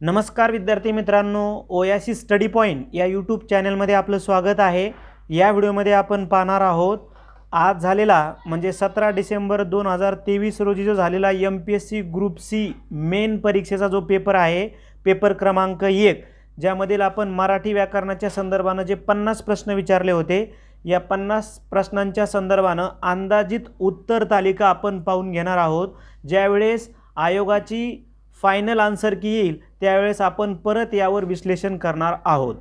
नमस्कार विद्यार्थी मित्रांनो ओयासी स्टडी पॉईंट या यूट्यूब चॅनलमध्ये आपलं स्वागत आहे. या व्हिडिओमध्ये आपण पाहणार आहोत आज झालेला म्हणजे सतरा डिसेंबर दोन हजार तेवीस रोजी जो झालेला M P S C group C main परीक्षेचा जो पेपर आहे पेपर क्रमांक एक ज्यामधील आपण मराठी व्याकरणाच्या संदर्भानं जे पन्नास प्रश्न विचारले होते या पन्नास प्रश्नांच्या संदर्भानं अंदाजित उत्तर तालिका आपण पाहून घेणार आहोत. ज्यावेळेस आयोगाची फायनल आन्सर की येईल त्यावेळेस आपण परत यावर विश्लेषण करणार आहोत.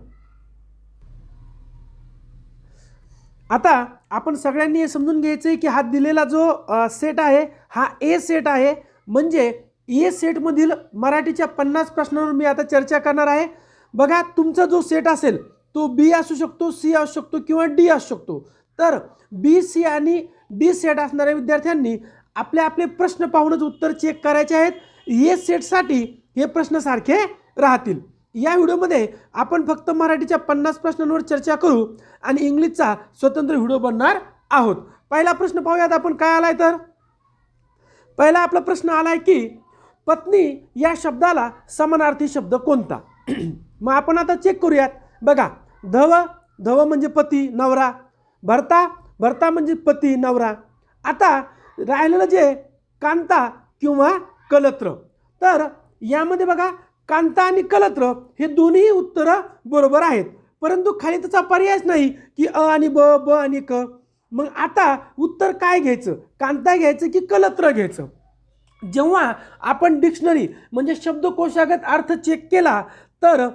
आता आपण सगळ्यांनी हे समजून घ्यायचं आहे की हा दिलेला जो सेट आहे हा ए सेट आहे. म्हणजे ए सेटमधील मराठीच्या पन्नास प्रश्नांवर मी आता चर्चा करणार आहे. बघा तुमचा जो सेट असेल तो बी असू शकतो सी असू शकतो किंवा डी असू शकतो. तर बी सी आणि डी सेट असणाऱ्या विद्यार्थ्यांनी आपले आपले प्रश्न पाहूनच उत्तर चेक करायचे आहेत. ए सेटसाठी हे प्रश्न सारखे राहतील. या व्हिडिओमध्ये आपण फक्त मराठीच्या पन्नास प्रश्नांवर चर्चा करू आणि इंग्लिशचा स्वतंत्र व्हिडिओ बनणार आहोत. पहिला प्रश्न पाहूयात आपण काय आलाय तर? पहिला आपला प्रश्न आलाय की पत्नी या शब्दाला समानार्थी शब्द कोणता? मग आपण आता चेक करूयात. बघा धव धव म्हणजे पती नवरा. भरता भरता म्हणजे पती नवरा. आता राहिलेलं जे कांता किंवा कलत्र. तर यामध्ये बघा कांता आणि कलत्र हे दोन्ही उत्तरं बरोबर आहेत. परंतु खाली त्याचा पर्यायच नाही की अ आणि ब ब आणि क. मग आता उत्तर काय घ्यायचं? कांता घ्यायचं की कलत्र घ्यायचं? जेव्हा आपण डिक्शनरी म्हणजे शब्दकोशागत अर्थ चेक केला तर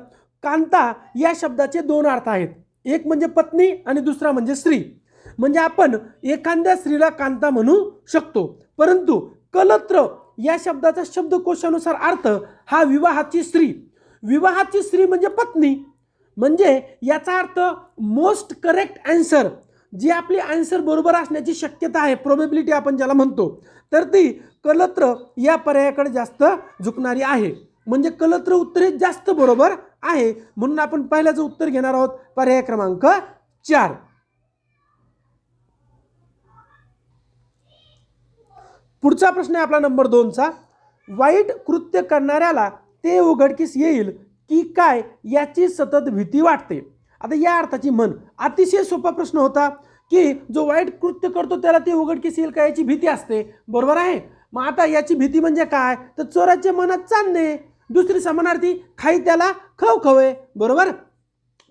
कांता या शब्दाचे दोन अर्थ आहेत. एक म्हणजे पत्नी आणि दुसरा म्हणजे स्त्री. म्हणजे आपण एखाद्या स्त्रीला कांता म्हणू शकतो. परंतु कलत्र या शब्दाचा शब्दकोशानुसार अर्थ हा विवाहाची स्त्री. विवाहाची स्त्री म्हणजे पत्नी. म्हणजे याचा अर्थ मोस्ट करेक्ट अँसर जी आपली आन्सर बरोबर असण्याची शक्यता आहे प्रोबेबिलिटी आपण ज्याला म्हणतो तर ती कलत्र या पर्यायाकडे जास्त झुकणारी आहे. म्हणजे कलत्र उत्तर जास्त बरोबर आहे. म्हणून आपण पहिल्याचं उत्तर घेणार आहोत पर्याय क्रमांक चार. पुढचा प्रश्न आहे आपला नंबर दोनचा. वाईट कृत्य करणाऱ्याला ते उघडकीस येईल की काय याची सतत भीती वाटते. आता या अर्थाची म्हण. अतिशय सोपा प्रश्न होता की जो वाईट कृत्य करतो त्याला ते उघडकीस येईल का याची भीती असते. बरोबर आहे? मग आता याची भीती म्हणजे काय? तर चोराच्या मनात चांदणे. दुसरी समानार्थी खाई त्याला खव खवे. बरोबर?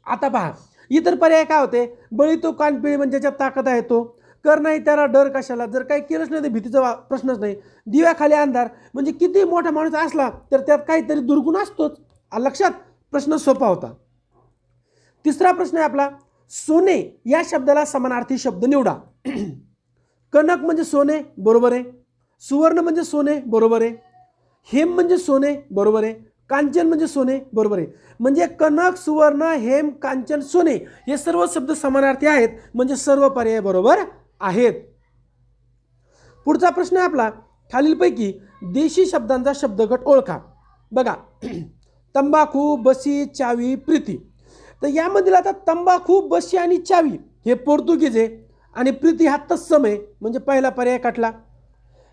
आता पहा. इतर पर्याय काय होते? बळी तो कानपिळी म्हणजे ज्याच्यात ताकद आहे तो. कर नाही त्याला डर कशाला? जर काही केलंच नाही तर भीतीचा वा- प्रश्नच नाही. दिव्याखाली अंधार. म्हणजे किती मोठा माणूस असला तर त्यात काहीतरी दुर्गुण असतोच. लक्षात प्रश्न सोपा होता. तिसरा प्रश्न आहे आपला सोने या शब्दाला समानार्थी शब्द निवडा. कनक म्हणजे सोने बरोबर आहे. सुवर्ण म्हणजे सोने बरोबर आहे. हेम म्हणजे सोने बरोबर आहे. कांचन म्हणजे सोने बरोबर आहे. म्हणजे कनक सुवर्ण हेम कांचन सोने हे सर्व शब्द समानार्थी आहेत. म्हणजे सर्व पर्याय बरोबर आहेत. पुढचा प्रश्न आहे आपला खालीलपैकी देशी शब्दांचा शब्दगट ओळखा. बघा तंबाखू बशी चावी प्रीती. तर यामधील आता तंबाखू बशी आणि चावी हे पोर्तुगीज आहे आणि प्रीती हा तत्सम आहे म्हणजे पहिला पर्याय काटला.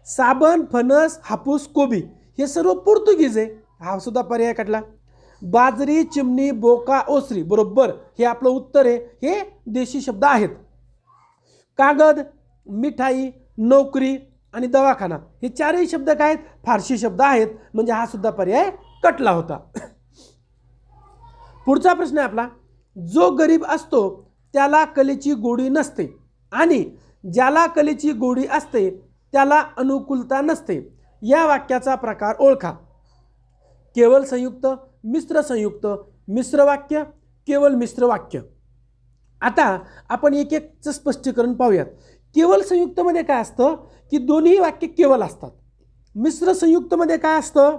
साबण फणस हापूस कोबी हे सर्व पोर्तुगीज आहे. हा सुद्धा पर्याय काटला. बाजरी चिमणी बोका ओसरी बरोबर हे आपलं उत्तर आहे. हे देशी शब्द आहेत. कागद मिठाई नोकरी आणि दवाखाना हे चारही शब्द काय आहेत? फारशी शब्द आहेत. म्हणजे हा सुद्धा पर्याय कटला होता. पुढचा प्रश्न आहे आपला. जो गरीब असतो त्याला कलेची गोडी नसते आणि ज्याला कलेची गोडी असते त्याला अनुकूलता नसते. या वाक्याचा प्रकार ओळखा. केवळ संयुक्त मिश्र संयुक्त मिश्र वाक्य केवळ मिश्र वाक्य. आता आपण एक एकचं स्पष्टीकरण पाहूयात. केवळ संयुक्तमध्ये काय असतं की दोन्ही वाक्य केवळ असतात. मिश्र संयुक्तमध्ये काय असतं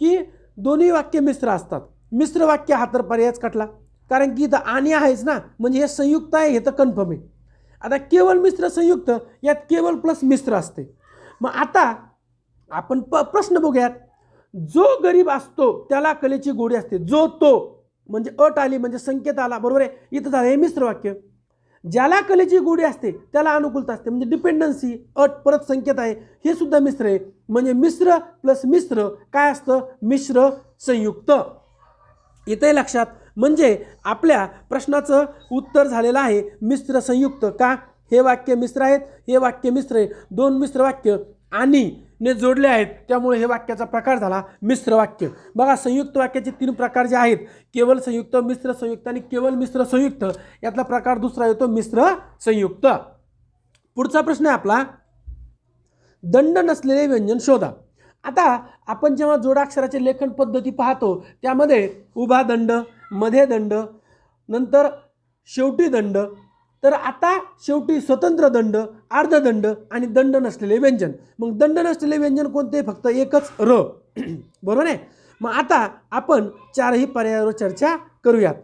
की दोन्ही वाक्य मिश्र असतात. मिश्र वाक्य हा तर पर्यायच कटला. कारण की इथं आणि आहेच ना. म्हणजे हे संयुक्त आहे हे तर कन्फर्म आहे. आता केवळ मिश्र संयुक्त यात केवळ प्लस मिश्र असते. मग आता आपण प प्रश्न बघूयात. जो गरीब असतो त्याला कलेची गोडी असते. जो तो म्हणजे अट आली म्हणजे संकेत आला. बरोबर आहे? इथं झालं हे मिश्र वाक्य. ज्याला कलेची गोडी असते त्याला अनुकूलता असते. म्हणजे डिपेंडन्सी अट परत संकेत आहे. हे सुद्धा मिश्र आहे. म्हणजे मिश्र प्लस मिश्र काय असतं? मिश्र संयुक्त. इथे लक्षात. म्हणजे आपल्या प्रश्नाचं उत्तर झालेलं आहे मिश्र संयुक्त. का? हे वाक्य मिश्र आहेत हे वाक्य मिश्र आहे. दोन मिश्र वाक्य. आणि ने जोडले आहेत. त्यामुळे हे वाक्याचा प्रकार झाला मिश्र वाक्य. बघा संयुक्त वाक्याचे तीन प्रकार जे आहेत केवळ संयुक्त मिश्र संयुक्त आणि केवळ मिश्र संयुक्त यातला प्रकार दुसरा येतो मिश्र संयुक्त. पुढचा प्रश्न आहे आपला दंड नसलेले व्यंजन शोधा. आता आपण जेव्हा जोडाक्षराचे लेखन पद्धती पाहतो त्यामध्ये उभा दंडमध्ये दंड नंतर शेवटी दंड तर आता शेवटी स्वतंत्र दंड अर्धदंड आणि दंड नसलेले व्यंजन. मग दंड नसलेले व्यंजन कोणते? फक्त एकच र. बरोबर आहे? मग आता आपण चारही पर्यायावर चर्चा करूयात.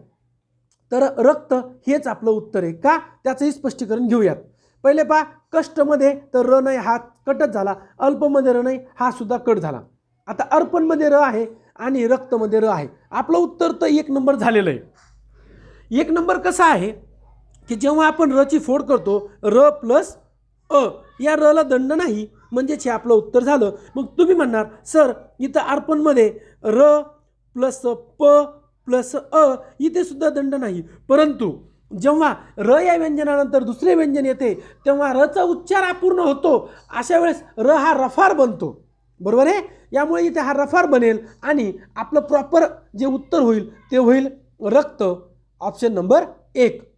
तर रक्त हेच आपलं उत्तर आहे का? त्याचंही स्पष्टीकरण घेऊयात. पहिले पहा कष्टमध्ये तर र नाही हा कटच झाला. अल्पमध्ये र नाही हा सुद्धा कट झाला. आता अर्पणमध्ये र आहे आणि रक्तमध्ये र आहे. आपलं उत्तर तर एक नंबर झालेलं आहे. एक नंबर कसा आहे? की जेव्हा आपण रची फोड करतो र प्लस अ या रला दंड नाही म्हणजेच हे आपलं उत्तर झालं. मग तुम्ही म्हणणार सर इथं अर्पणमध्ये र प्लस प प्लस अ इथे सुद्धा दंड नाही. परंतु जेव्हा र या व्यंजनानंतर दुसरे व्यंजन येते तेव्हा रचा उच्चार अपूर्ण होतो. अशा वेळेस र हा रफार बनतो. बरोबर आहे? यामुळे इथे हा रफार बनेल आणि आपलं प्रॉपर जे उत्तर होईल ते होईल रक्त. ऑप्शन नंबर एक.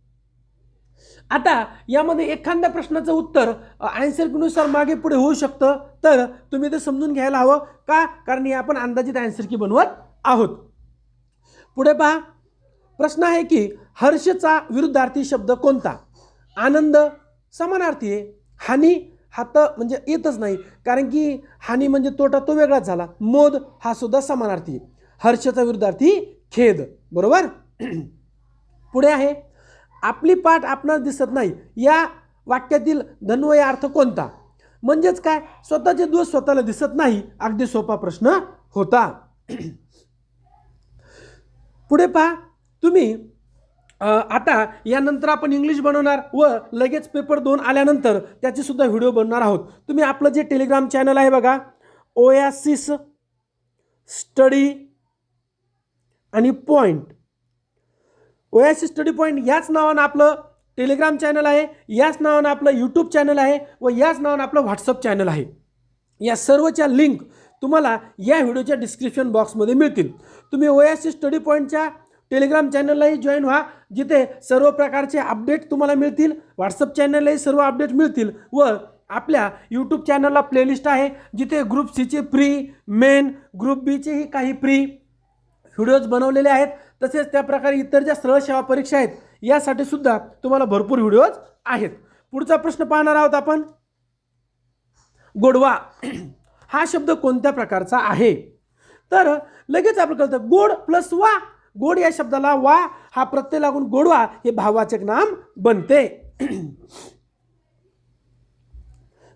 आता यामध्ये एखाद्या प्रश्नाचं उत्तर आन्सर मागे पुढे होऊ शकतं. तर तुम्ही ते समजून घ्यायला हवं. का? कारण हे आपण अंदाजित आन्सर की बनवत आहोत. पुढे पहा. प्रश्न आहे की हर्षचा विरुद्धार्थी शब्द कोणता? आनंद समानार्थी आहे. हानी हा तर म्हणजे येतच नाही. कारण की हानी म्हणजे तोटा तो वेगळाच झाला. मोद हा सुद्धा समानार्थी आहे. हर्षचा विरुद्धार्थी खेद. बरोबर? पुढे आहे. आपली पाठ आपणास दिसत नाही. या वाक्यातील धन्वय अर्थ कोणता? म्हणजेच काय? स्वतःचे दोष स्वतःला दिसत नाही. अगदी सोपा प्रश्न होता. पुढे पहा. तुम्ही आता यानंतर आपण इंग्लिश बनवणार व लगेच पेपर दोन आल्यानंतर त्याची सुद्धा व्हिडिओ बनवणार आहोत. तुम्ही आपलं जे टेलिग्राम चॅनल आहे बघा ओयासिस स्टडी आणि पॉईंट ओयासिस स्टडी पॉईंट याच नावानं आपलं टेलिग्राम चॅनल आहे याच नावानं आपलं यूट्यूब चॅनल आहे व याच नावानं आपलं व्हॉट्सअप चॅनल आहे. या सर्वच्या लिंक तुम्हाला या व्हिडिओच्या डिस्क्रिप्शन बॉक्समध्ये मिळतील. तुम्ही ओयासी स्टडी पॉईंटच्या टेलिग्राम चॅनललाही जॉईन व्हा जिथे सर्व प्रकारचे अपडेट तुम्हाला मिळतील व्हॉट्सअप चॅनललाही सर्व अपडेट मिळतील व आपल्या यूट्यूब चॅनलला प्लेलिस्ट आहे जिथे ग्रुप सीचे प्री मेन ग्रुप बीचेही काही प्री व्हिडिओज बनवलेले आहेत. तसेच त्या प्रकारे इतर ज्या सरळ सेवा परीक्षा आहेत यासाठी सुद्धा तुम्हाला भरपूर व्हिडिओज आहेत. पुढचा प्रश्न पाहणार आहोत आपण. गोडवा हा शब्द कोणत्या प्रकारचा आहे? तर लगेच आपण कळतं गोड प्लस वा. गोड या शब्दाला वा हा प्रत्यय लागून गोडवा हे भाववाचक नाम बनते.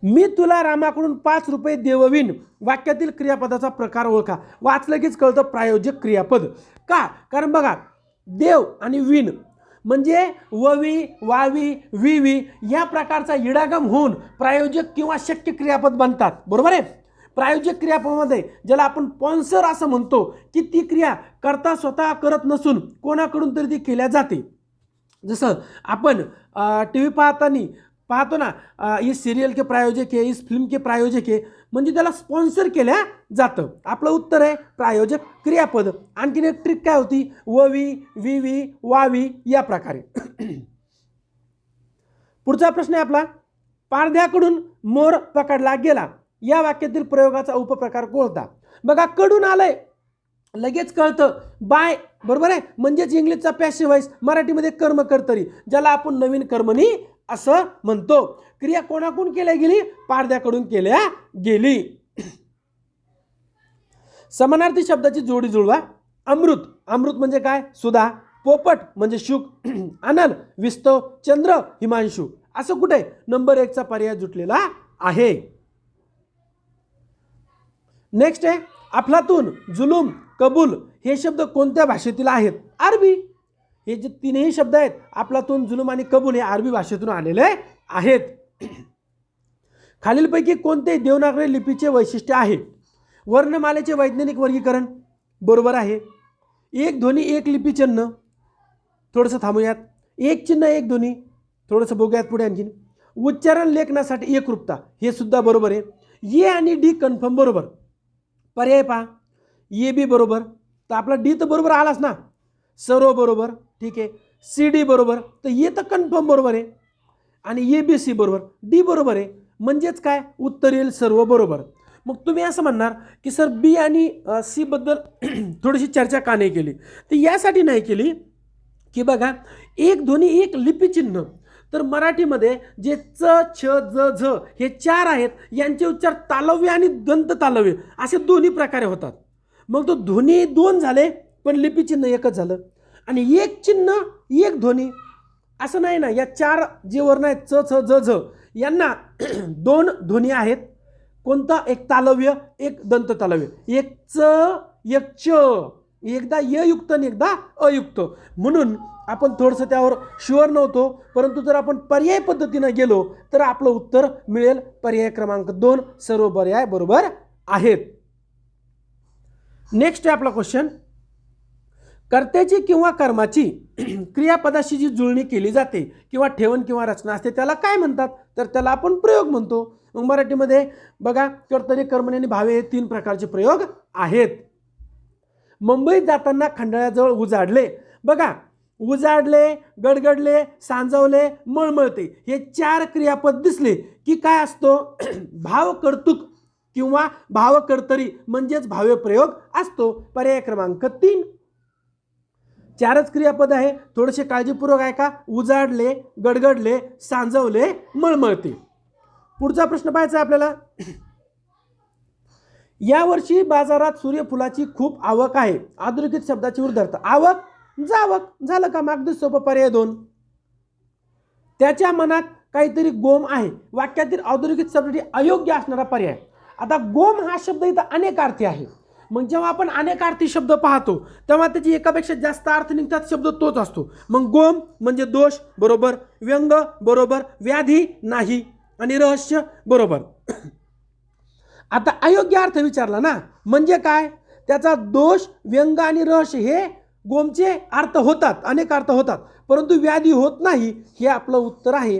मी तुला रामाकडून पाच रुपये देववीन. वाक्यातील क्रियापदाचा प्रकार ओळखा. वाचलं कीच कळतं प्रायोजक क्रियापद. का? कारण बघा देव आणि विन म्हणजे ववी वावी विवी या प्रकारचा इडागम होऊन प्रायोजक किंवा शक्य क्रियापद बनतात. बरोबर आहे? प्रायोजक क्रियापदामध्ये ज्याला आपण स्पॉन्सर असं म्हणतो की ती क्रिया करता स्वतः करत नसून कोणाकडून तरी ती केल्या जाते. जसं आपण टी व्ही पाहताना पाहतो ना इस सिरियल के प्रायोजक आहे इस फिल्म के प्रायोजक आहे. म्हणजे त्याला स्पॉन्सर केल्या जातं. आपलं उत्तर आहे प्रायोजक क्रियापद. आणखीन एक ट्रिक काय होती? ववी विवी वावी या प्रकारे. पुढचा प्रश्न आहे आपला. पारध्याकडून मोर पकडला गेला. या वाक्यातील प्रयोगाचा उपप्रकार कोणता? बघा कडून आलंय. लगेच कळतं. बाय बरोबर आहे? म्हणजेच इंग्लिशचा पॅसिव्ह मराठीमध्ये कर्मकर्तरी ज्याला आपण नवीन कर्मणी असं म्हणतो. क्रिया कोणाकडून केल्या गेली? पारद्याकडून केल्या गेली. समानार्थी शब्दाची जोडी जुळवा. अमृत. अमृत म्हणजे काय? सुधा. पोपट म्हणजे शुक. आनंद. विस्तव चंद्र हिमांशू. असं कुठे? नंबर एकचा पर्याय जुटलेला आहे. नेक्स्ट आहे. अफलातून जुलूम कबूल हे शब्द कोणत्या भाषेतील आहेत? अरबी. हे जे तीनही शब्द आहेत आपलातून जुलूम आणि कबूल हे अरबी भाषेतून आलेले आहेत. खालीलपैकी कोणते देवनागरी लिपीचे वैशिष्ट्य आहे? वर्णमालेचे वैज्ञानिक वर्गीकरण बरोबर आहे. एक ध्वनी एक लिपी चिन्ह. थोडंसं थांबूयात. एक चिन्ह एक ध्वनी. थोडंसं बघूयात पुढे आणखीन. उच्चारण लेखनासाठी एकरूपता हे सुद्धा बरोबर आहे. ए आणि डी कन्फर्म बरोबर. पर्याय पहा. ए बी बरोबर. तर आपला डी तर बरोबर आलाच ना. सर्व बरोबर ठीक आहे. सी डी बरोबर तर ये तर कन्फर्म बरोबर आहे. आणि ए बी सी बरोबर डी बरोबर आहे. म्हणजेच काय? उत्तर येईल सर्व बरोबर. मग तुम्ही असं म्हणणार की सर बी आणि सीबद्दल थोडीशी चर्चा का नाही केली? तर यासाठी नाही केली की बघा एक ध्वनी एक लिपिचिन्ह. तर मराठीमध्ये जे च छ ज झ हे चार आहेत यांचे उच्चार तालव्य आणि दंत तालव्य असे दोन्ही प्रकारे होतात. मग तो ध्वनी दोन झाले पण लिपी चिन्ह एकच झालं. आणि एक चिन्ह एक ध्वनी. असं नाही ना या चार जे वर्ण आहेत च छ ज झ यांना दोन ध्वनी आहेत. कोणता? एक तालव्य एक दंत तालव्य. एक च एक च. एकदा य युक्त आणि एकदा अयुक्त. म्हणून आपण थोडंसं त्यावर शुअर नव्हतो परंतु जर आपण पर्याय पद्धतीनं गेलो तर आपलं उत्तर मिळेल पर्याय क्रमांक दोन सर्व पर्याय बरोबर आहेत. नेक्स्ट आहे आपला क्वेश्चन कर्त्याची किंवा कर्माची क्रियापदाशी जी जुळणी केली जाते किंवा ठेवण किंवा रचना असते त्याला काय म्हणतात? तर त्याला आपण प्रयोग म्हणतो. मग मराठीमध्ये बघा कर्तरी कर्मणी आणि भावे हे तीन प्रकारचे प्रयोग आहेत. मुंबईत जाताना खंडाळ्याजवळ उजाडले. बघा उजाडले गडगडले सांजवले मळमळते. हे चार क्रियापद दिसले की काय असतो? भाव कर्तुक किंवा भावकर्तरी म्हणजेच भाव्यप्रयोग असतो. पर्याय क्रमांक तीन. चारच क्रियापद आहे. थोडेसे काळजीपूर्वक आहे का उजाडले गडगडले सांजवले मळमळते. पुढचा प्रश्न पाहायचा आपल्याला. यावर्षी बाजारात सूर्यफुलाची खूप आवक आहे. अधोरेखित शब्दाची उर्धर्थ आवक? जावक. झालं का मागदी सोपं पर्याय दोन? त्याच्या मनात काहीतरी गोम आहे. वाक्यातील औद्योगिक शब्दासाठी अयोग्य असणारा पर्याय. आता गोम हा शब्द इथं अनेक अर्थी आहे. मग जेव्हा आपण अनेक अर्थी शब्द पाहतो तेव्हा त्याची एकापेक्षा जास्त अर्थ निघतात शब्द तोच असतो. मग गोम म्हणजे दोष बरोबर. व्यंग बरोबर. व्याधी नाही. आणि रहस्य बरोबर. आता अयोग्य अर्थ विचारला ना? म्हणजे काय? त्याचा दोष व्यंग आणि रहस्य हे गोमचे अर्थ होतात अनेक अर्थ होतात. परंतु व्याधी होत नाही हे आपलं उत्तर आहे.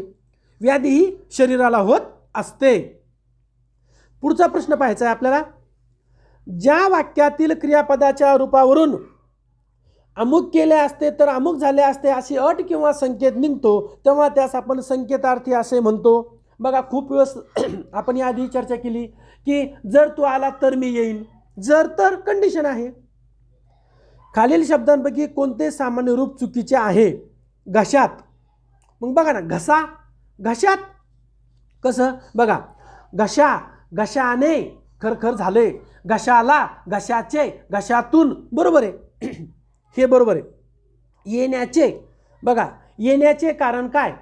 व्याधी ही शरीराला होत असते. पुढचा प्रश्न पाहायचा आहे आपल्याला. ज्या वाक्यातील क्रियापदाच्या रूपावरून अमुक केले असते तर अमुक झाले असते अशी अट किंवा संकेत निघतो तेव्हा त्यास आपण संकेतार्थी असे म्हणतो. बघा खूप वेळेस आपण याआधी चर्चा केली की जर तू आला तर मी येईन. जर तर कंडिशन आहे. खालील शब्दांपैकी कोणते सामान्य रूप चुकीचे आहे? घशात. मग बघा ना घसा घशात कसं? बघा घशा घशाने खरखर झाले. घशाला घशाचे घशातून. बरोबर आहे. हे बरोबर आहे. येण्याचे बघा येण्याचे कारण काय?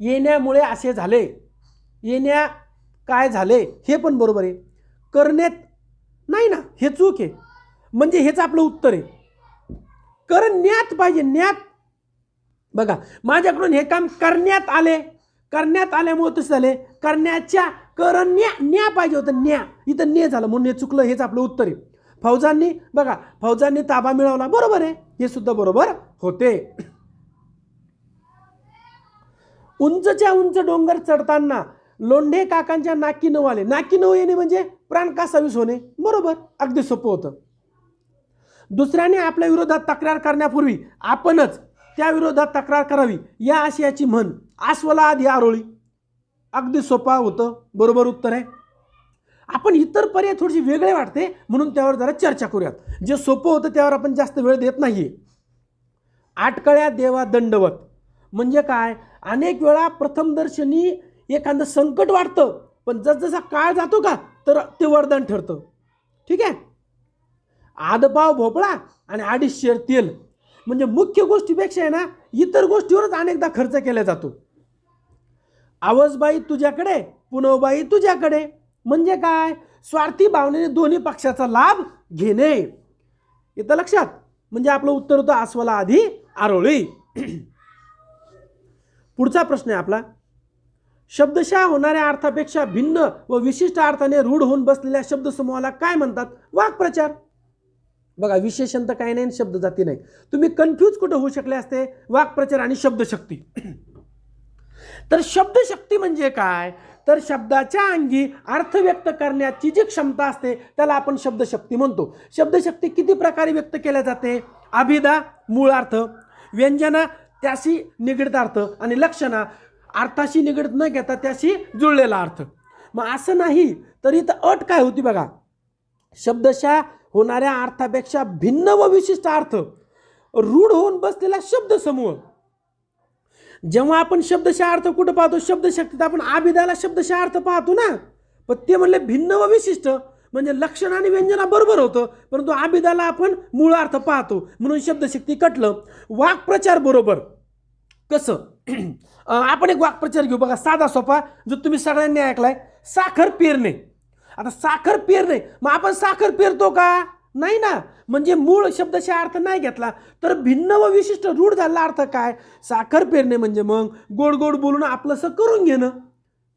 येण्यामुळे असे झाले. येण्या काय झाले? हे पण बरोबर आहे. करण्यात नाही ना? हे चूक आहे. म्हणजे हेच आपलं उत्तर आहे. करण्यात पाहिजे न्यात बघा माझ्याकडून हे काम करण्यात आले. करण्यात आल्यामुळे तसं झाले. करण्याच्या करण्या न्या पाहिजे होतं न्या. इथं ने झालं म्हणून हे चुकलं हेच आपलं उत्तर आहे. फौजांनी बघा फौजांनी ताबा मिळवला. बरोबर आहे. हे सुद्धा बरोबर होते. उंचच्या उंच डोंगर चढताना लोंढे काकांच्या नाकी नऊ आले. नाकी नऊ येणे म्हणजे प्राण कासावीस होणे? बरोबर. अगदी सोपं होतं. दुसऱ्याने आपल्या विरोधात तक्रार करण्यापूर्वी आपणच त्या विरोधात तक्रार करावी. या आशयाची म्हण. आस्वला आधी आरोळी. अगदी सोपा होतं. बरोबर उत्तर आहे. आपण इतर पर्याय थोडीशी वेगळे वाटते म्हणून त्यावर जरा चर्चा करूयात. जे सोपं होतं त्यावर आपण जास्त वेळ देत नाही आटकळ्या देवा दंडवत. म्हणजे काय? अनेक वेळा प्रथमदर्शनी एखादं संकट वाटतं पण जसजसा काळ जातो का तर ते वरदान ठरतं. ठीक आहे? आदपाव भोपळा आणि अडीचशे तेल. म्हणजे मुख्य गोष्टीपेक्षा आहे ना इतर गोष्टीवरच अनेकदा खर्च केला जातो. आवजबाई तुझ्याकडे पुनवबाई तुझ्याकडे. म्हणजे काय? स्वार्थी भावनेने दोन्ही पक्षाचा लाभ घेणे. येतं लक्षात? म्हणजे आपलं उत्तर होतं आस्वला आधी आरोळी. पुढचा प्रश्न आहे आपला. शब्दशः होणाऱ्या अर्थापेक्षा भिन्न व विशिष्ट अर्थाने रूढ होऊन बसलेल्या शब्दसमूहाला काय म्हणतात? वाक्प्रचार. बघा विशेषण तर काही नाही आणि शब्द जाती नाही. तुम्ही कन्फ्यूज कुठं होऊ शकले असते? वाक्प्रचार आणि शब्दशक्ती. तर शब्दशक्ती म्हणजे काय? तर शब्दाच्या अंगी अर्थ व्यक्त करण्याची जी क्षमता असते त्याला आपण शब्दशक्ती म्हणतो. शब्दशक्ती किती प्रकारे व्यक्त केल्या जाते? अभिधा मूळ अर्थ. व्यंजना त्याशी निगडित अर्थ. आणि लक्षणा अर्थाशी निगडित न घेता त्याशी जुळलेला अर्थ. मग असं नाही तर इथं अट काय होती बघा? शब्दशा होणाऱ्या अर्थापेक्षा भिन्न व विशिष्ट अर्थ. रूढ होऊन बसलेला शब्दसमूह. जेव्हा आपण शब्दशः अर्थ कुठं पाहतो? शब्दशक्तीत आपण आबिदाला शब्दशः अर्थ पाहतो ना? पण ते म्हणले भिन्न व विशिष्ट. म्हणजे लक्षण आणि व्यंजना बरोबर होतं परंतु आबिदाला आपण मूळ अर्थ पाहतो. म्हणून शब्दशक्ती कटलं. वाक्प्रचार बरोबर. कसं? आपण एक वाक्प्रचार घेऊ बघा साधा सोपा जो तुम्ही सगळ्यांनी ऐकलाय. साखर पेरणे. आता साखर पेरणे. मग आपण साखर पेरतो का? नाही ना. म्हणजे मूळ शब्दशा अर्थ नाही घेतला तर भिन्न व विशिष्ट रूढ झाला अर्थ काय? साखर पेरणे म्हणजे मग गोड गोड बोलून आपलंसं करून घेणं.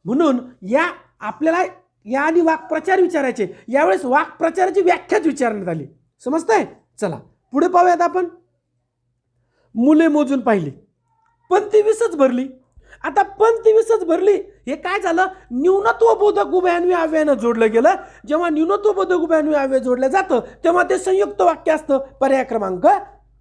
म्हणून या आपल्याला या आधी वाक्प्रचार विचारायचे. यावेळेस वाक्प्रचाराची व्याख्याच विचारण्यात आली. समजतंय? चला पुढे पाहूयात आपण. मुले मोजून पाहिली पण ती वीसच भरली. आता पण ती वीसच भरली. हे काय झालं? न्यूनत्व बोधक उभयान्वी अव्ययानं जोडलं गेलं. जेव्हा न्यूनत्व बोधक उभयान्वी अव्यय जोडलं जातं तेव्हा ते संयुक्त वाक्य असतं. पर्याय क्रमांक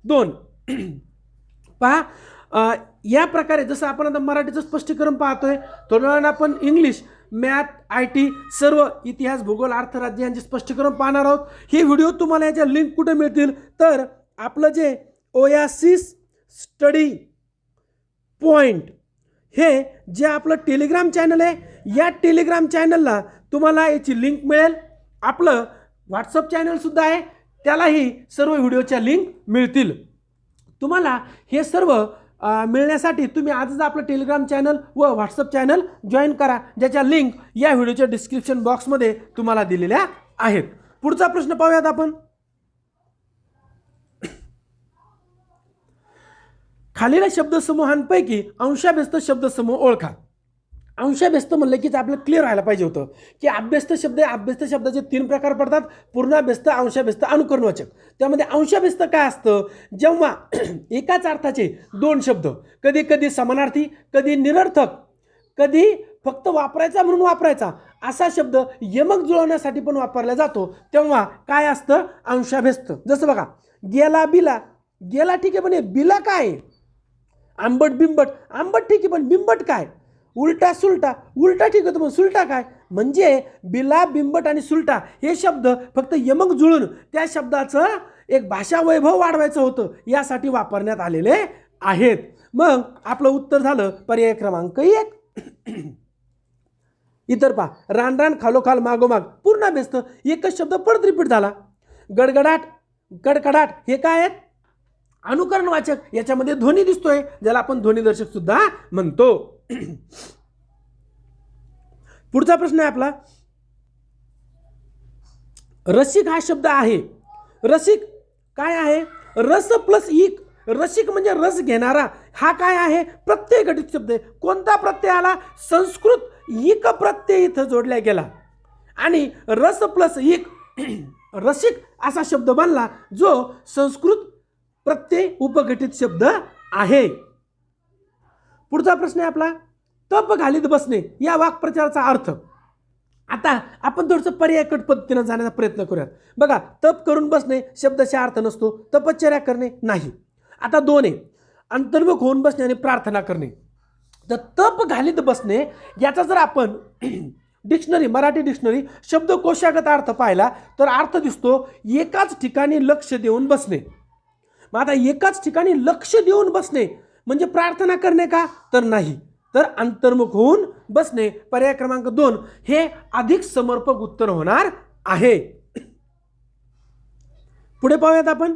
दोन. पहा या प्रकारे जसं आपण आता मराठीचं स्पष्टीकरण पाहतोय थोड्या वेळानं आपण इंग्लिश मॅथ आय टी सर्व इतिहास भूगोल अर्थराज्य यांचे स्पष्टीकरण पाहणार आहोत. हे व्हिडिओ तुम्हाला याच्या लिंक कुठे मिळतील? तर आपलं जे ओयासिस स्टडी पॉईंट हे जे आपलं टेलिग्राम चॅनल आहे या टेलिग्राम चॅनलला तुम्हाला याची लिंक मिळेल. आपलं व्हॉट्सअप चॅनलसुद्धा आहे त्यालाही सर्व व्हिडिओच्या लिंक मिळतील. तुम्हाला हे सर्व मिळण्यासाठी तुम्ही आजच आपलं टेलिग्राम चॅनल व व्हॉट्सअप चॅनल जॉईन करा ज्याच्या लिंक या व्हिडिओच्या डिस्क्रिप्शन बॉक्समध्ये तुम्हाला दिलेल्या आहेत. पुढचा प्रश्न पाहूयात आपण. खालील शब्दसमूहांपैकी अंशाभ्यस्त शब्दसमूह ओळखा. अंशाभ्यस्त म्हणलं की आपलं क्लिअर व्हायला पाहिजे होतं. की अभ्यस्त शब्द अभ्यस्त शब्दाचे तीन प्रकार पडतात. पूर्णाभ्यस्त अंशाभ्यस्त अनुकरणवाचक. त्यामध्ये अंशाभ्यस्त काय असतं? जेव्हा एकाच अर्थाचे दोन शब्द कधी कधी समानार्थी कधी निरर्थक कधी फक्त वापरायचा म्हणून वापरायचा असा शब्द यमक जुळवण्यासाठी पण वापरला जातो. तेव्हा काय असतं? अंशाभ्यस्त. जसं बघा गेला बिला. गेला ठीक आहे पण हे बिला काय आहे? आंबट बिंबट. आंबट ठीक आहे पण बिंबट काय? उलटा सुलटा. उलटा ठीक होतं पण सुलटा काय? म्हणजे बिला बिंबट आणि सुलटा हे शब्द फक्त यमक जुळून त्या शब्दाचं एक भाषा वैभव वाढवायचं होतं यासाठी वापरण्यात आलेले आहेत. मग आपलं उत्तर झालं पर्याय क्रमांक एक. इतर पहा. रानरान खालोखाल मागोमाग पूर्ण बेस्त एकच शब्द परत रिपीट झाला. गडगडाट कडकडाट हे काय आहेत? अनुकरणवाचक याच्यामध्ये ध्वनी दिसतोय ज्याला आपण ध्वनीदर्शक सुद्धा म्हणतो. पुढचा प्रश्न आहे आपला. रसिक हा शब्द आहे. रसिक काय आहे? रस प्लस इक रसिक म्हणजे रस घेणारा. हा काय आहे? प्रत्यय घटित शब्द आहे. कोणता प्रत्यय आला संस्कृत इक प्रत्यय इथं जोडला गेला. आणि रस प्लस इक रसिक असा शब्द बनला जो संस्कृत प्रत्यय उपघटित शब्द आहे. पुढचा प्रश्न आहे आपला तप घालीत बसणे या वाक्प्रचाराचा अर्थ. आता आपण थोडंसं पर्यायकट पद्धतीनं जाण्याचा प्रयत्न करूयात. बघा तप करून बसणे शब्दशा अर्थ नसतो तपश्चर्या करणे नाही. आता दोन आहे अंतर्मुख होऊन बसणे आणि प्रार्थना करणे. तर तप घालीत बसणे याचा जर आपण डिक्शनरी मराठी डिक्शनरी शब्दकोशागत अर्थ पाहिला तर अर्थ दिसतो एकाच ठिकाणी लक्ष देऊन बसणे. मग आता एकाच ठिकाणी लक्ष देऊन बसणे म्हणजे प्रार्थना करणे का? तर नाही. तर अंतर्मुख होऊन बसणे. पर्याय क्रमांक दोन. हे अधिक समर्पक उत्तर होणार आहे. पुढे पाहूयात आपण.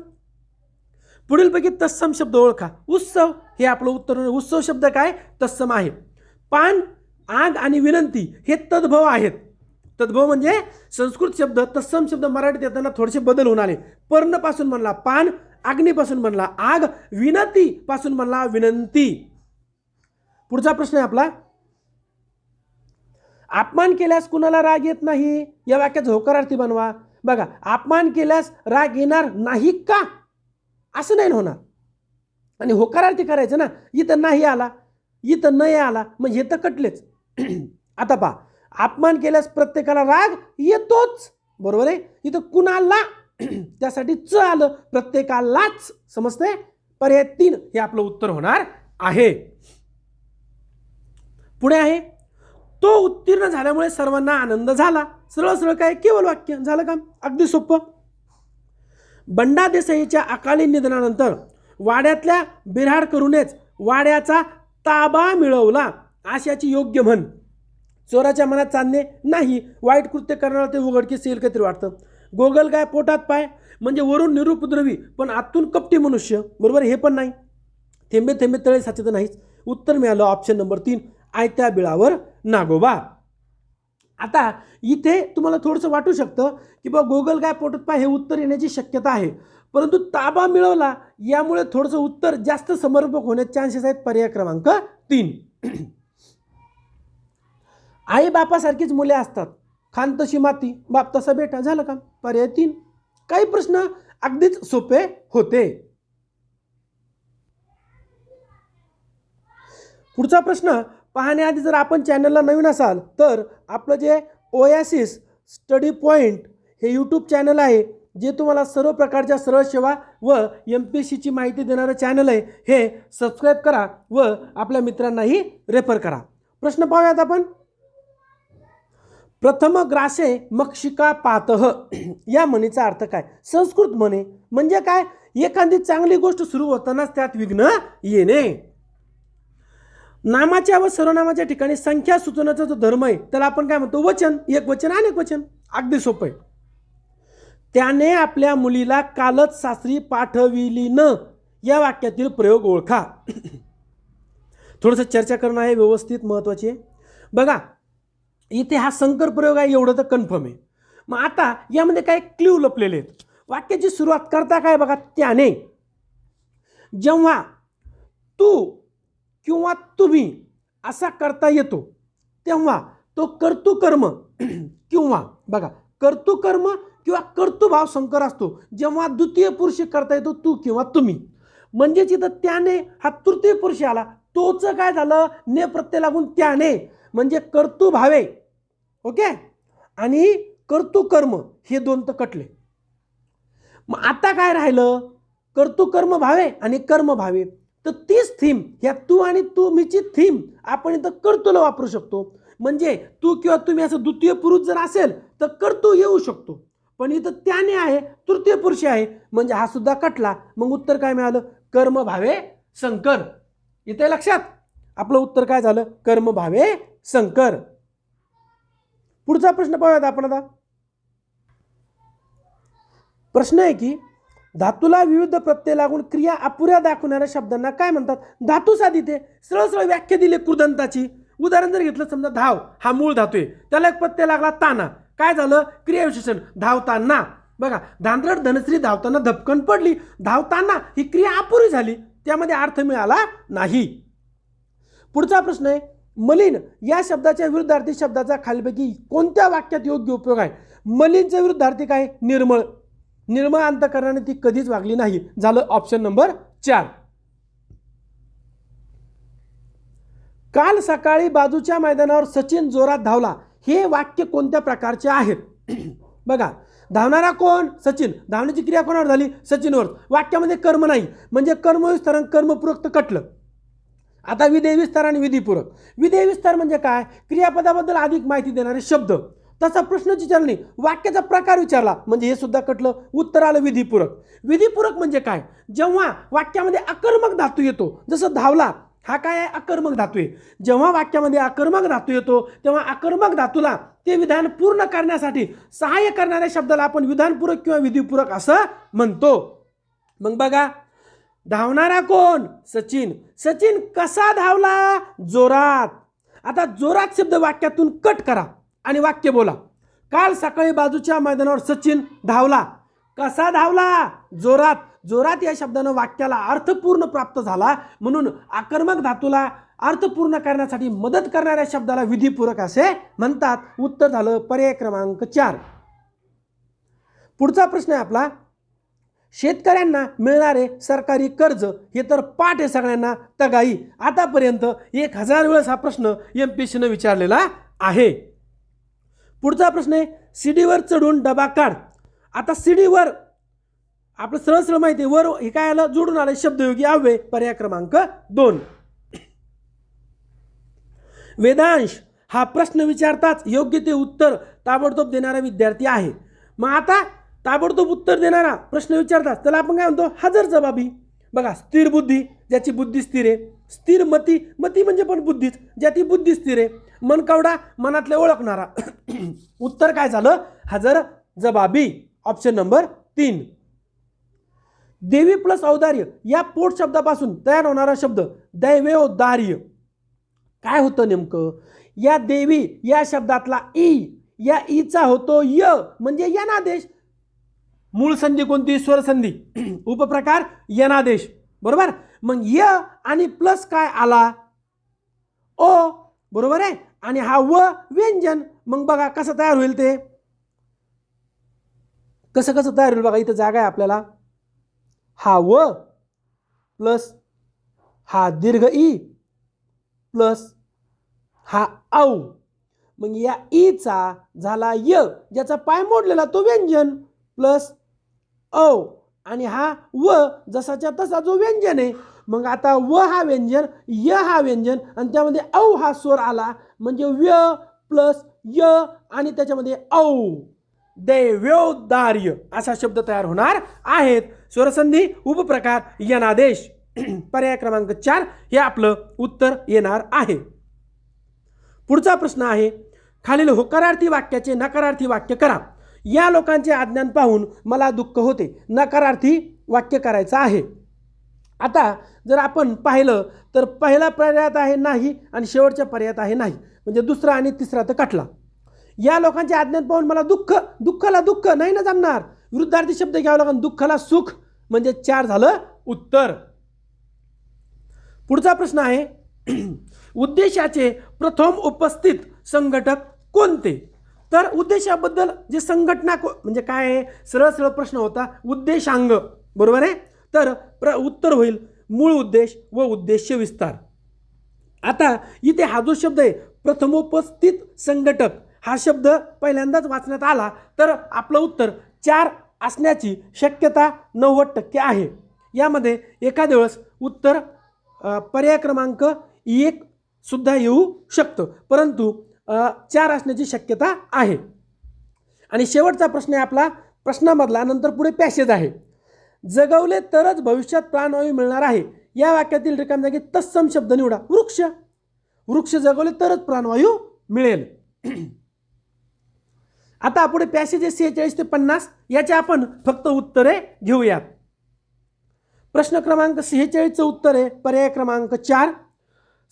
पुढीलपैकी तत्सम शब्द ओळखा. उत्सव हे आपलं उत्तर उत्सव शब्द काय? तत्सम आहे. पान आग आणि विनंती हे तद्भव आहेत. तद्भव म्हणजे संस्कृत शब्द तत्सम शब्द मराठीत येताना थोडेसे बदल होऊन आले. पर्णपासून म्हणला पान अग्नीपासून म्हणला आग विनंती पासून म्हणला विनंती. पुढचा प्रश्न आहे आपला. अपमान केल्यास कुणाला राग येत नाही? या वाक्याचा होकारार्थी बनवा. बघा अपमान केल्यास राग येणार नाही का? असं नाही ना होणार. आणि होकारार्थी करायचं ना इथं नाही आला इथं नाही आला मग हे तर कटलेच. आता पहा अपमान केल्यास प्रत्येकाला राग येतोच. बरोबर आहे? इथं कुणाला त्यासाठी च आलं. प्रत्येकालाच समजते पर्याय तीन हे आपलं उत्तर होणार आहे. पुढे आहे. तो उत्तीर्ण झाल्यामुळे सर्वांना आनंद झाला. सरळ सरळ काय? केवळ वाक्य. झालं काम. अगदी सोपं. बंडा देसाईच्या अकाली निधनानंतर वाड्यातल्या बिऱ्हाड करूनच वाड्याचा ताबा मिळवला. आशाची योग्य म्हण. चोराच्या मनात चांदणे नाही. वाईट कृत्य करणारा ते उघडकीस येईल काहीतरी वाटतं. गोगल गाय पोटात पाय? म्हणजे वरून निरुपद्रवी पण आतून कपटी मनुष्य. बरोबर? हे पण नाही. थेंबे थेंबे तळे साचे तर नाहीच. उत्तर मिळालं ऑप्शन नंबर तीन आयत्या बिळावर नागोबा. आता इथे तुम्हाला थोडंसं वाटू शकतं की बा गोगल गाय पोटात पाय हे उत्तर येण्याची शक्यता आहे. परंतु ताबा मिळवला यामुळे थोडंसं उत्तर जास्त समर्पक होण्याचे चान्सेस आहेत पर्याय क्रमांक तीन. आई बापासारखीच मुले असतात. खान तशी माती बाप तसा बेटा झालं का पर्याय तीन. काही प्रश्न अगदीच सोपे होते. पुढचा प्रश्न पाहण्याआधी जर आपण चॅनलला नवीन असाल तर आपलं जे ओयासिस स्टडी पॉईंट हे यूट्यूब चॅनल आहे जे तुम्हाला सर्व प्रकारच्या सरळ सेवा व एम पी एस सीची माहिती देणारं चॅनल आहे हे सबस्क्राईब करा व आपल्या मित्रांनाही रेफर करा. प्रश्न पाहूयात आपण. प्रथम ग्रासे मक्षिका पातह या म्हणीचा अर्थ काय? संस्कृत म्हणे म्हणजे काय? एखादी चांगली गोष्ट सुरू होतानाच त्यात विघ्न येणे. नामाच्या व सर्वनामाच्या ठिकाणी संख्या सुचवण्याचा जो धर्म आहे त्याला आपण काय म्हणतो? वचन. एक वचन अनेक वचन. अगदी सोपं आहे. त्याने आपल्या मुलीला कालच सासरी पाठविली न. या वाक्यातील प्रयोग ओळखा. थोडंसं चर्चा करणं आहे व्यवस्थित महत्त्वाची बघा इथे हा संकर प्रयोग आहे एवढं तर कन्फर्म आहे. मग आता यामध्ये काय क्ल्यू लपलेले आहेत? वाक्याची सुरुवात करता काय बघा त्याने. जेव्हा तू किंवा तुम्ही असा करता येतो तेव्हा तो कर्तुकर्म किंवा बघा कर्तुकर्म किंवा कर्तुभाव संकर असतो. जेव्हा द्वितीय पुरुष करता येतो तू किंवा तुम्ही. म्हणजेच इथं त्याने हा तृतीय पुरुष आला तोच काय झालं? ने प्रत्यय लागून त्याने. म्हणजे कर्तुभावे. ओके? आणि कर्तुकर्म हे दोन तर कटले. मग आता काय राहिलं? कर्तुकर्म भावे आणि कर्म भावे. तर तीच थीम ह्या तू आणि तू मीची थीम आपण इथं कर्तूला वापरू शकतो. म्हणजे तू किंवा तुम्ही असं द्वितीय पुरुष जर असेल तर कर्तू येऊ शकतो. पण इथं त्याने आहे तृतीय पुरुष आहे. म्हणजे हा सुद्धा कटला. मग उत्तर काय मिळालं? कर्म भावे संकर. इथे लक्षात? आपलं उत्तर काय झालं? कर्म भावे संकर. पुढचा प्रश्न पाहूयात आपण आता. प्रश्न आहे की धातूला विविध प्रत्यय लागून क्रिया अपुऱ्या दाखवणाऱ्या शब्दांना काय म्हणतात? धातू साधिते सरळ सरळ व्याख्या दिली कृदंताची. उदाहरण जर घेतलं समजा धाव हा मूळ धातू आहे. त्याला एक प्रत्यय लागला ताना. काय झालं? क्रियाविशेषण धावताना. बघा धांद्रट धनश्री धावताना धपकन पडली. धावताना ही क्रिया अपुरी झाली. त्यामध्ये अर्थ मिळाला नाही. पुढचा प्रश्न आहे मलिन या शब्दाच्या विरुद्धार्थी शब्दाचा खालीपैकी कोणत्या वाक्यात योग्य उपयोग आहे? मलिनचं विरुद्धार्थी काय? निर्मळ. निर्मळ अंतकरणाने ती कधीच वागली नाही. झालं ऑप्शन नंबर चार. काल सकाळी बाजूच्या मैदानावर सचिन जोरात धावला. हे वाक्य कोणत्या प्रकारचे आहेत? बघा धावणारा कोण? सचिन. धावण्याची क्रिया कोणावर झाली? सचिनवर. वाक्यामध्ये कर्म नाही. म्हणजे कर्मयुस्तरण कर्मपूरक तर कटलं. आता विधेय विस्तार आणि विधीपूरक. विधेय विस्तार म्हणजे काय? क्रियापदाबद्दल अधिक माहिती देणारे शब्द. तसा प्रश्न विचारणे वाक्याचा प्रकार विचारला म्हणजे हे सुद्धा कटलं. उत्तर आलं विधीपूरक. विधीपूरक म्हणजे काय? जेव्हा वाक्यामध्ये आकर्मक धातू येतो जसं धावला हा काय आहे? आकर्मक धातू आहे. जेव्हा वाक्यामध्ये आकर्मक धातू येतो तेव्हा आकर्मक धातूला ते विधान पूर्ण करण्यासाठी सहाय्य करणाऱ्या शब्दाला आपण विधानपूरक किंवा विधीपूरक असं म्हणतो. मग बघा धावणारा कोण? सचिन. सचिन कसा धावला? जोरात. आता जोरात शब्द वाक्यातून कट करा आणि वाक्य बोला. काल सकाळी बाजूच्या मैदानावर सचिन धावला. कसा धावला? जोरात. जोरात या शब्दानं वाक्याला अर्थपूर्ण प्राप्त झाला. म्हणून आक्रमक धातूला अर्थपूर्ण करण्यासाठी मदत करणाऱ्या शब्दाला विधीपूरक असे म्हणतात. उत्तर झालं पर्याय क्रमांक चार. पुढचा प्रश्न आहे आपला. शेतकऱ्यांना मिळणारे सरकारी कर्ज हे तर पाठ आहे सगळ्यांना तगाई. आतापर्यंत एक हजार वेळेस हा प्रश्न एम पी सीनं विचारलेला आहे. पुढचा प्रश्न आहे सीडीवर चढून डबा काढ. आता सीडीवर आपलं सरळ सरळ माहिती वर हे काय आलं? जोडून आलं शब्दयोगी अव्यय पर्याय क्रमांक दोन. वेदांश हा प्रश्न विचारताच योग्य ते उत्तर ताबडतोब देणारा विद्यार्थी आहे. मग आता ताबडतोब उत्तर देणारा प्रश्न विचारतात. त्याला आपण काय म्हणतो? हजर जबाबी. बघा स्थिर बुद्धी ज्याची बुद्धी स्थिर आहे. स्थिर मती मती म्हणजे पण बुद्धीच. ज्याची बुद्धी स्थिर आहे मनकावडा मनातले ओळखणारा. उत्तर काय झालं? हजर जबाबी. ऑप्शन नंबर तीन. देवी प्लस औदार्य या पोट शब्दापासून तयार होणारा शब्द दैवेऔदार्य काय होतं नेमकं? या देवी या शब्दातला ई या ईचा होतो य म्हणजे यनादेश. मूळ संधी कोणती? स्वर संधी. उपप्रकार यनादेश. बरोबर? मग य आणि प्लस काय आला? ओ बरोबर आहे? आणि हा व व्यंजन. मग बघा कसं तयार होईल ते? कसं कसं तयार होईल बघा इथं जागा आहे आपल्याला. हा व प्लस हा दीर्घ ई प्लस हा औ. मग या ईचा झाला य ज्याचा पाय मोडलेला तो व्यंजन प्लस औ. आणि हा व जसाच्या तसा जो व्यंजन आहे मग आता व हा व्यंजन य हा व्यंजन आणि त्यामध्ये औ हा स्वर आला म्हणजे व्य प्लस य आणि त्याच्यामध्ये औ. दैव्योदार्य असा शब्द तयार होणार आहेत. स्वरसंधी उपप्रकार यनादेश. पर्याय क्रमांक चार हे आपलं उत्तर येणार आहे. पुढचा प्रश्न आहे खालील होकारार्थी वाक्याचे नकारार्थी वाक्य करा. या लोकांचे आज्ञान पाहून मला दुःख होते. नकारार्थी वाक्य करायचं आहे. आता जर आपण पाहिलं तर पहिला पर्यायात आहे नाही आणि शेवटच्या पर्यायात आहे नाही. म्हणजे दुसरा आणि तिसरा तर कटला. या लोकांचे आज्ञान पाहून मला दुःख दुःखाला दुःख नाही ना जमणार. विरुद्धार्थी शब्द घ्यावा लागेल दुःखाला सुख म्हणजे चार झालं उत्तर. पुढचा प्रश्न आहे उद्देशाचे प्रथम उपस्थित संघटक कोणते? तर उद्देशाबद्दल जे संघटना को म्हणजे काय आहे? सरळ सरळ प्रश्न होता. उद्देशांग. बरोबर आहे? तर प्र उत्तर होईल. मूळ उद्देश व उद्देश्य विस्तार. आता इथे हा जो शब्द आहे प्रथमोपस्थित संघटक हा शब्द पहिल्यांदाच वाचण्यात आला. तर आपलं उत्तर चार असण्याची शक्यता नव्वद टक्के आहे. यामध्ये एखाद्या वेळेस उत्तर पर्याय क्रमांक एक सुद्धा येऊ शकतं. परंतु चार असण्याची शक्यता आहे. आणि शेवटचा प्रश्न आहे आपला प्रश्नामधला नंतर पुढे पॅसेज आहे. जगवले तरच भविष्यात प्राणवायू मिळणार आहे. या वाक्यातील रिकाम जागी तत्सम शब्द निवडा. वृक्ष. वृक्ष जगवले तरच प्राणवायू मिळेल. आता पुढे पॅसेज आहे सेहेचाळीस ते पन्नास. याचे आपण फक्त उत्तरे घेऊयात. प्रश्न क्रमांक सेहेचाळीसचं उत्तर आहे पर्याय क्रमांक चार.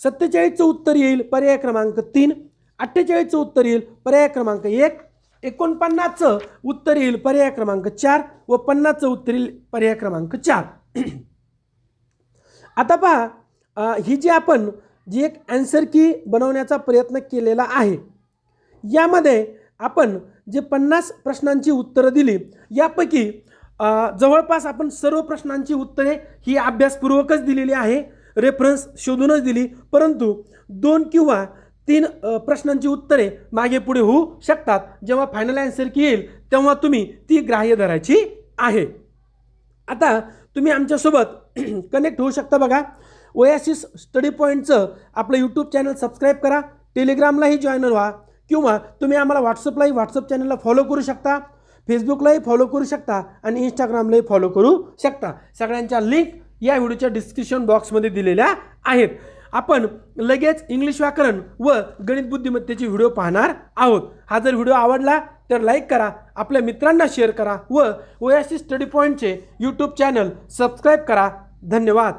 सत्तेचाळीसचं उत्तर येईल पर्याय क्रमांक तीन. अठ्ठेचाळीसचं उत्तर येईल पर्याय क्रमांक एक. एकोणपन्नासचं उत्तर येईल पर्याय क्रमांक चार. व पन्नासचं उत्तर येईल पर्याय क्रमांक चार. आता पहा ही जी आपण जी एक अँसर की बनवण्याचा प्रयत्न केलेला आहे यामध्ये आपण जे पन्नास प्रश्नांची उत्तरं दिली यापैकी जवळपास आपण सर्व प्रश्नांची उत्तरे ही अभ्यासपूर्वकच दिलेली आहे रेफरन्स शोधूनच दिली परंतु दोन किंवा तीन प्रश्नांची उत्तरे मागे पुढे होऊ शकतात. जेव्हा फायनल ॲन्सर की येईल तेव्हा तुम्ही ती ग्राह्य धरायची आहे. आता तुम्ही आमच्यासोबत कनेक्ट होऊ शकता बघा. ओयासिस स्टडी पॉईंटचं आपलं यूट्यूब चॅनल सबस्क्राईब करा. टेलिग्रामलाही जॉईन व्हा. किंवा तुम्ही आम्हाला व्हॉट्सअपलाही व्हॉट्सअप चॅनलला फॉलो करू शकता. फेसबुकलाही फॉलो करू शकता. आणि इंस्टाग्रामलाही फॉलो करू शकता. सगळ्यांच्या लिंक या व्हिडिओच्या डिस्क्रिप्शन बॉक्समध्ये दिलेल्या आहेत. आपण लगेच इंग्लिश व्याकरण व गणित बुद्धिमत्तेचे व्हिडिओ पाहणार आहोत. हा जर व्हिडिओ आवडला तर लाईक करा आपल्या मित्रांना शेअर करा व ओयासी स्टडी पॉईंटचे यूट्यूब चॅनल सबस्क्राईब करा. धन्यवाद.